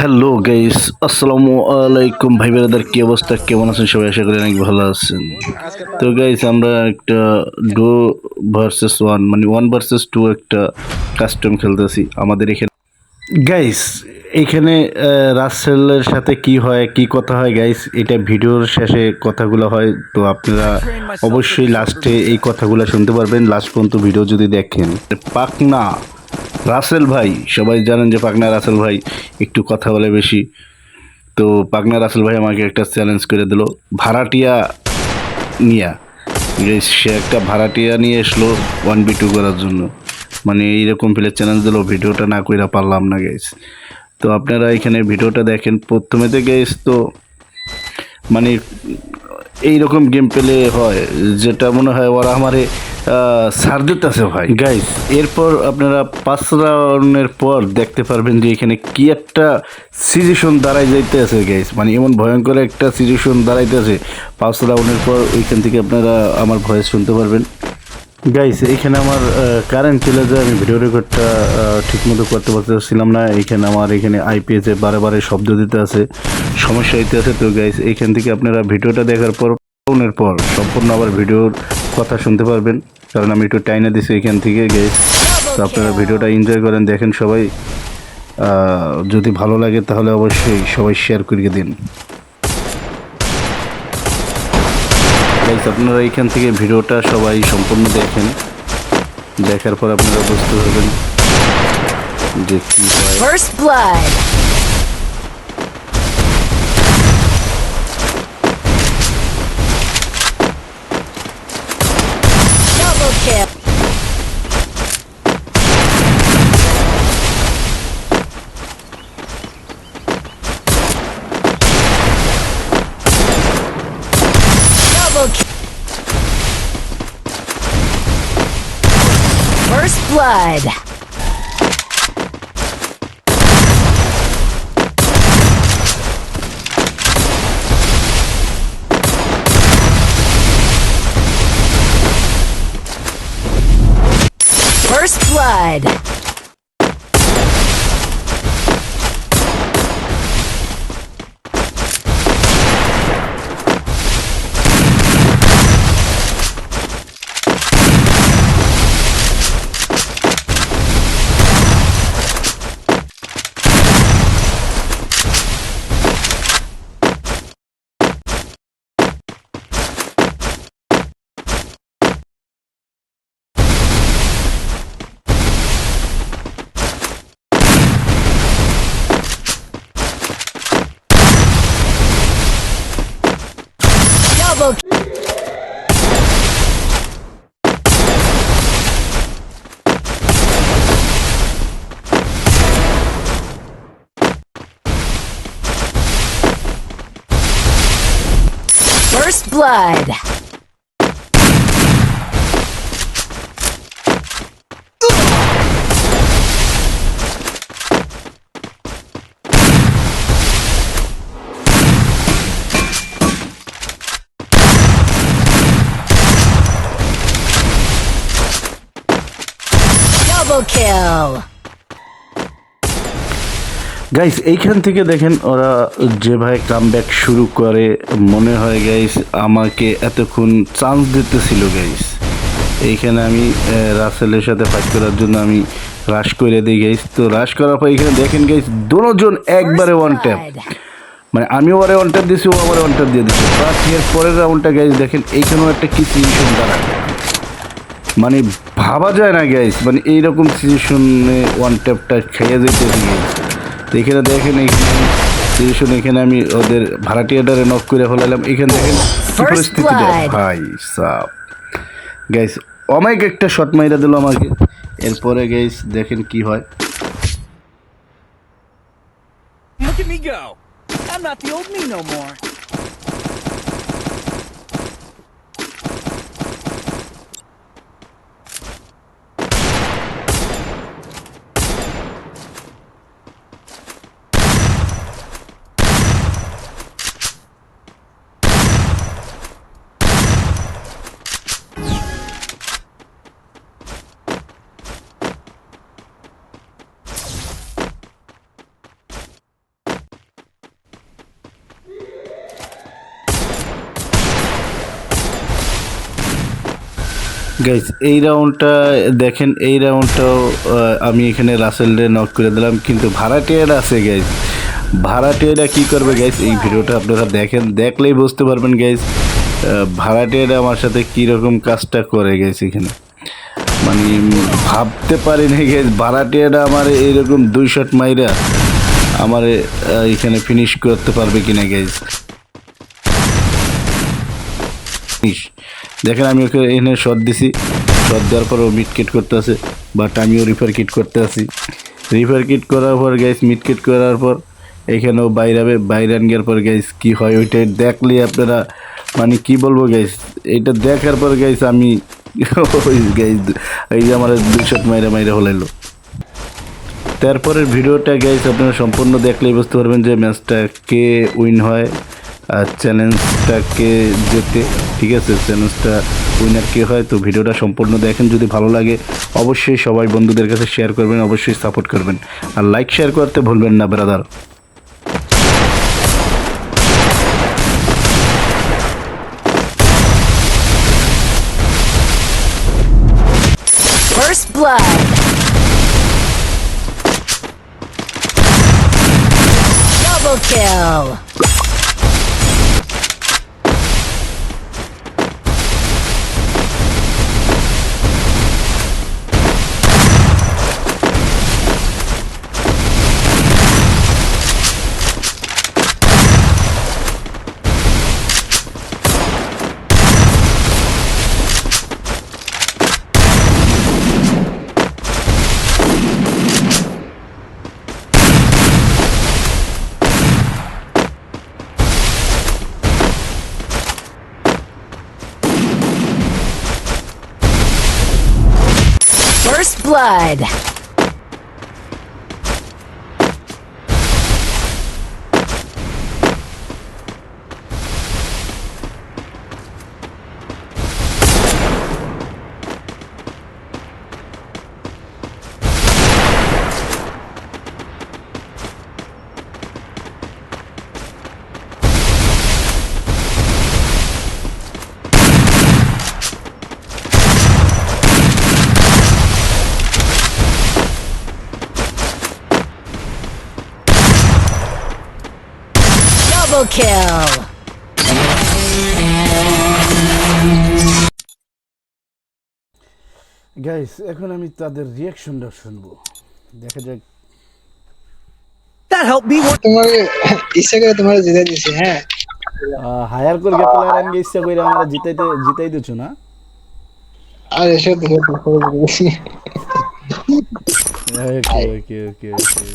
Hello guys আসসালামু আলাইকুম ভাই বেরাদার কি অবস্থা? কেমন আছেন? সবাই আশা করি অনেক ভালো আছেন। তো গাইস আমরা একটা ডো ভার্সেস ওয়ান মানে ওয়ান ভার্সেস টু একটা কাস্টম খেলতেছি আমাদের এখানে। গাইস এখানে রাসেলের সাথে কি হয়, কি কথা হয় গাইস এটা ভিডিওর শেষে কথাগুলো হয়। তো আপনারা অবশ্যই লাস্টে এই কথাগুলো শুনতে পারবেন। লাস্ট পর্যন্ত ভিডিও যদি দেখেন। পাকনা রাসেল ভাই সবাই জানেন যে পাকনা রাসেল ভাই একটু কথা বলে বেশি। তো পাকনা রাসেল ভাই আমাকে একটা চ্যালেঞ্জ করে দিল ভাড়াটিয়া নিয়া। Guys, সে একটা ভাড়াটিয়া নিয়ে এসলো ওয়ান বি টু করার জন্য। মানে এইরকম প্লেয়ার চ্যালেঞ্জ দিল ভিডিওটা না কইরা পারলাম না গেস তো আপনারা এখানে ভিডিওটা দেখেন প্রথমেতে গেস তো মানে এইরকম গেম পেলে হয়, যেটা মনে হয় ওরা আমারে সার দিতেছে ভাই। গাইস এরপর আপনারা পাঁচ রাউন্ডের পর দেখতে পারবেন যে এখানে কি একটা সিচুয়েশন দাঁড়াই যাইতে আছে গাইস মানে এমন ভয়ঙ্কর একটা সিচুয়েশন দাঁড়াইতে আছে পাঁচ রাউন্ডের পর ওইখান থেকে আপনারা আমার ভয়েস শুনতে পারবেন। গাইস এখানে আমার কারেন্ট চলে যায় আমি ভিডিও রেকর্ডটা ঠিকমতো করতে পারতেছিলাম না। এখানে আমার, এখানে আইপিএসে বারে বারে শব্দ দিতে আছে, সমস্যা হইতে আছে। তো গাইস এইখান থেকে আপনারা ভিডিওটা দেখার পর ফোনের পর সম্পূর্ণ আবার ভিডিওর কথা শুনতে পারবেন। কারণ আমি একটু টাইনে দিছি এখান থেকে গাইস তো আপনারা ভিডিওটা এনজয় করেন, দেখেন সবাই। যদি ভালো লাগে তাহলে অবশ্যই সবাই শেয়ার করিয়ে দিন। গাইস আপনারা এখান থেকে ভিডিওটা সবাই সম্পূর্ণ দেখেন। দেখার পর আপনারা বুঝতে পারবেন যে কী হয়। Blood. First blood. Double First blood. Double kill. Guys এইখান থেকে দেখেন ওরা যেভাবে কামব্যাক শুরু করে মনে হয় গাইস আমাকে এতক্ষণ চান্স দিতেছিল গাইস এইখানে আমি রাসেলের সাথে ফাইট করার জন্য আমি রাশ করে দিই গাইস তো রাশ করার পর এখানে দেখেন গাইস দুজন একবারে ওয়ান ট্যাপ মানে আমি ওয়ারে ওয়ান ট্যাপ দিয়েছি ও আবার ওয়ান ট্যাপ দিয়ে দিচ্ছি বাট এর পরের রাউন্ডটা গাইস দেখেন এইখানেও একটা কি সিচুয়েশন দাঁড়ায়। মানে ভাবা যায় না গাইস মানে এইরকম সিচুয়েশনে ওয়ান ট্যাপটা খেয়ে যেতে গাইস তো এখানে দেখেন এইখানে এখানে আমি ওদের ভাড়াটিয়াটারে নক করে ফেলালাম এখানে দেখেন পরিস্থিতিটা। ভাই সাপ। গাইস অনেক একটা শট মাইরা দিল আমাকে। এরপরে গাইস দেখেন কি হয়। Look at me go. I'm not the old me no more. Guys এই রাউন্ডটা দেখেন এই রাউন্ডটাও আমি এখানে রাসেলরে নক করে দিলাম কিন্তু ভাড়াটিয়ারা আছে গাইস ভাড়াটিয়ারা কি করবে গাইস এই ভিডিওটা আপনারা দেখেন দেখলেই বুঝতে পারবেন গাইস ভাড়াটিয়ারা আমার সাথে কি রকম কাজটা করে গেছে এখানে। মানে ভাবতে পারি না গাইস ভাড়াটিয়ারা আমার এইরকম দুই শট মাইরা আমার এখানে ফিনিশ করতে পারবে কিনা ইস, দেখেন আমি ওকে এখানে শট দিছি। শট দেওয়ার পর ও মিড কিট করতে আছে বাট আমিও রিফার কিট করতে আছি। রিফার কিট করার পর গাইস মিড কিট করার পর এখানেও বাইরাবে, বাইরান গিয়ার পর গাইস কি হয় ওইটাই দেখলে আপনারা মানে কি বলব গাইস এটা দেখার পর গাইস আমি গাইস এই যে আমার দুই শট মাইরা মাইরা হলাইলো। তারপরের ভিডিওটা গাইস আপনারা সম্পূর্ণ দেখলেই বুঝতে পারবেন যে ম্যাচটা কে উইন হয় আর চ্যালেঞ্জটা কে জেতে। ঠিক আছে চ্যালেঞ্জটা উইনার কে হয়, তো ভিডিওটা সম্পূর্ণ দেখেন যদি ভালো লাগে, অবশ্যই সবাই বন্ধুদের কাছে শেয়ার করবেন, অবশ্যই সাপোর্ট করবেন আর লাইক শেয়ার করতে ভুলবেন না brother blood. Double kill. Blood. Double kill. Guys এখন আমি তাদের রিয়াকশনটা শুনব। দেখা যাক। That helped me one. তোমার ইচ্ছা করে তোমার জিতে দিছি হ্যাঁ। হায়ার করে প্লেয়ার আমি ইচ্ছা করে আমরা জিতাইতে জিতাই দিচ্ছ না? আর এসব দেখে খবর দিয়েছি। ওকে ওকে ওকে ওকে